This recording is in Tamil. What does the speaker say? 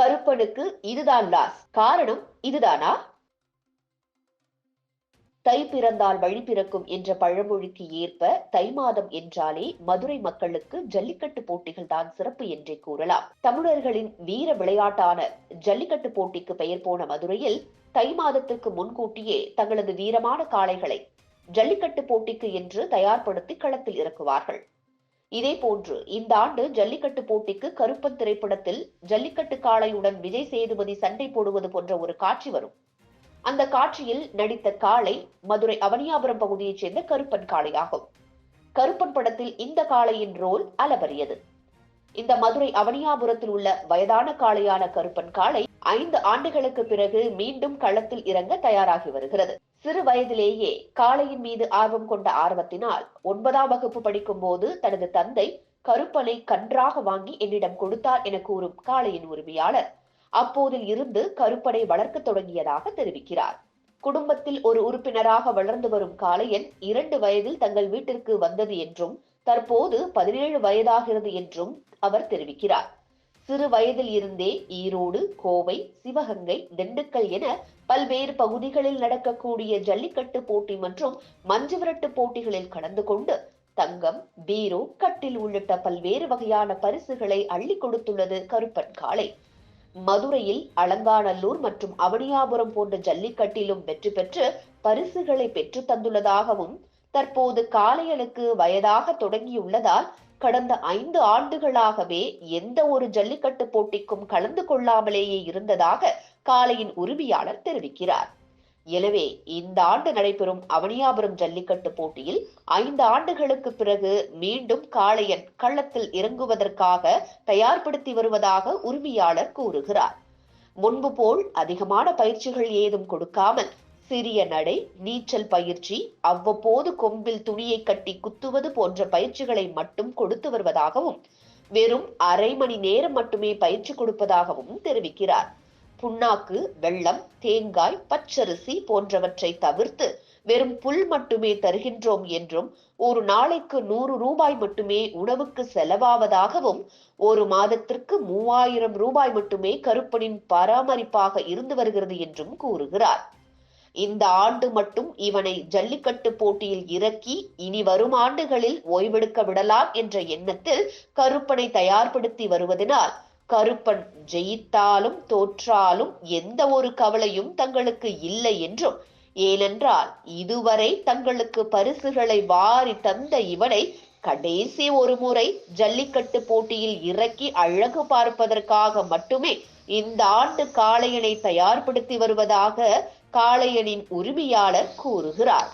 கருப்பனுக்கு இதுதான் லாஸ். காரணம் இதுதானா? தை பிறந்தால் வழி பிறக்கும் என்ற பழமொழிக்கு ஏற்ப தை மாதம் என்றாலே மதுரை மக்களுக்கு ஜல்லிக்கட்டு போட்டிகள் தான் சிறப்பு என்றே கூறலாம். தமிழர்களின் வீர விளையாட்டான ஜல்லிக்கட்டு போட்டிக்கு பெயர் போன மதுரையில் தை மாதத்திற்கு முன்கூட்டியே தங்களது வீரமான காளைகளை ஜல்லிக்கட்டு போட்டிக்கு என்று தயார்படுத்தி களத்தில் இறக்குவார்கள். இதே போன்று இந்த ஆண்டு ஜல்லிக்கட்டு போட்டிக்கு கருப்பன் திரைப்படத்தில் ஜல்லிக்கட்டு காளையுடன் விஜய் சேதுபதி சண்டை போடுவது போன்ற ஒரு காட்சி வரும். அந்த காட்சியில் நடித்த காளை மதுரை அவனியாபுரம் பகுதியைச் சேர்ந்த கருப்பன் காளையாகும். கருப்பன் படத்தில் இந்த காளையின் ரோல் அளபரியது இந்த மதுரை அவனியாபுரத்தில் உள்ள வயதான காளையான கருப்பன் காளை ஐந்து ஆண்டுகளுக்கு பிறகு மீண்டும் களத்தில் இறங்க தயாராகி வருகிறது. சிறு வயதிலேயே காளையின் மீது ஆர்வம் கொண்ட ஆர்வத்தினால் ஒன்பதாம் வகுப்பு படிக்கும் போது தனது தந்தை கருப்பனை கன்றாக வாங்கி என்னிடம் கொடுத்தார் என கூறும் காளையின் உரிமையாளர். அப்போதில் இருந்து கருப்பனை வளர்க்க தொடங்கியதாக தெரிவிக்கிறார். குடும்பத்தில் ஒரு உறுப்பினராக வளர்ந்து வரும் காளையன் இரண்டு வயதில் தங்கள் வீட்டிற்கு வந்தது என்றும் தற்போது பதினேழு வயதாகிறது என்றும் அவர் தெரிவிக்கிறார். சிறு வயதில் இருந்தே ஈரோடு கோவை சிவகங்கை திண்டுக்கல் என பல்வேறு பகுதிகளில் நடக்கக்கூடிய ஜல்லிக்கட்டு போட்டி மற்றும் மஞ்சு விரட்டு போட்டிகளில் கலந்து கொண்டு தங்கம் பீரோ கட்டில் உள்ளிட்ட பல்வேறு வகையான பரிசுகளை அள்ளி கொடுத்துள்ளது கருப்பன் காளை. மதுரையில் அலங்காநல்லூர் மற்றும் அவனியாபுரம் போன்ற ஜல்லிக்கட்டிலும் வெற்றி பெற்று பரிசுகளை பெற்று தந்துள்ளதாகவும் தற்போது காளையனுக்கு வயதாக தொடங்கியுள்ளதால் கடந்த ஐந்து ஆண்டுகளாகவே எந்த ஒரு ஜல்லிக்கட்டு போட்டிக்கும் கலந்து கொள்ளாமலேயே இருந்ததாக காளையின் உரிமையாளர் தெரிவிக்கிறார். எனவே இந்த ஆண்டு நடைபெறும் அவனியாபுரம் ஜல்லிக்கட்டு போட்டியில் ஐந்து ஆண்டுகளுக்கு பிறகு மீண்டும் காளையன் கள்ளத்தில் இறங்குவதற்காக தயார்படுத்தி வருவதாக உரிமையாளர் கூறுகிறார். முன்பு போல் அதிகமான பயிற்சிகள் ஏதும் கொடுக்காமல் சிறிய நடை நீச்சல் பயிற்சி அவ்வப்போது கொம்பில் துணியை கட்டி குத்துவது போன்ற பயிற்சிகளை மட்டும் கொடுத்து வருவதாகவும் வெறும் அரை மணி நேரம் மட்டுமே பயிற்சி கொடுப்பதாகவும் தெரிவிக்கிறார். புண்ணாக்கு வெள்ளம் தேங்காய் பச்சரிசி போன்றவற்றை தவிர்த்து வெறும் புல் மட்டுமே தருகின்றோம் என்றும் ஒரு நாளைக்கு நூறு ரூபாய் மட்டுமே உணவுக்கு செலவாவதாகவும் ஒரு மாதத்திற்கு மூவாயிரம் ரூபாய் மட்டுமே கருப்பனின் பராமரிப்பாக இருந்து வருகிறது என்றும் கூறுகிறார். இந்த ஆண்டு மட்டும் இவனை ஜல்லிக்கட்டு போட்டியில் இறக்கி இனி வரும் ஆண்டுகளில் ஓய்வெடுக்க விடலாம் என்ற எண்ணத்தில் கருப்பனை தயார்படுத்தி வருவதனால் கருப்பன் ஜெயித்தாலும் தோற்றாலும் எந்த ஒரு கவலையும் தங்களுக்கு இல்லை என்றும் ஏனென்றால் இதுவரை தங்களுக்கு பரிசுகளை வாரி தந்த இவனை கடைசி ஒரு முறை ஜல்லிக்கட்டு போட்டியில் இறக்கி அழகு பார்ப்பதற்காக மட்டுமே இந்த ஆண்டு காளையனை தயார்படுத்தி வருவதாக காளையனின் உரிமையாளர் கூறுகிறார்.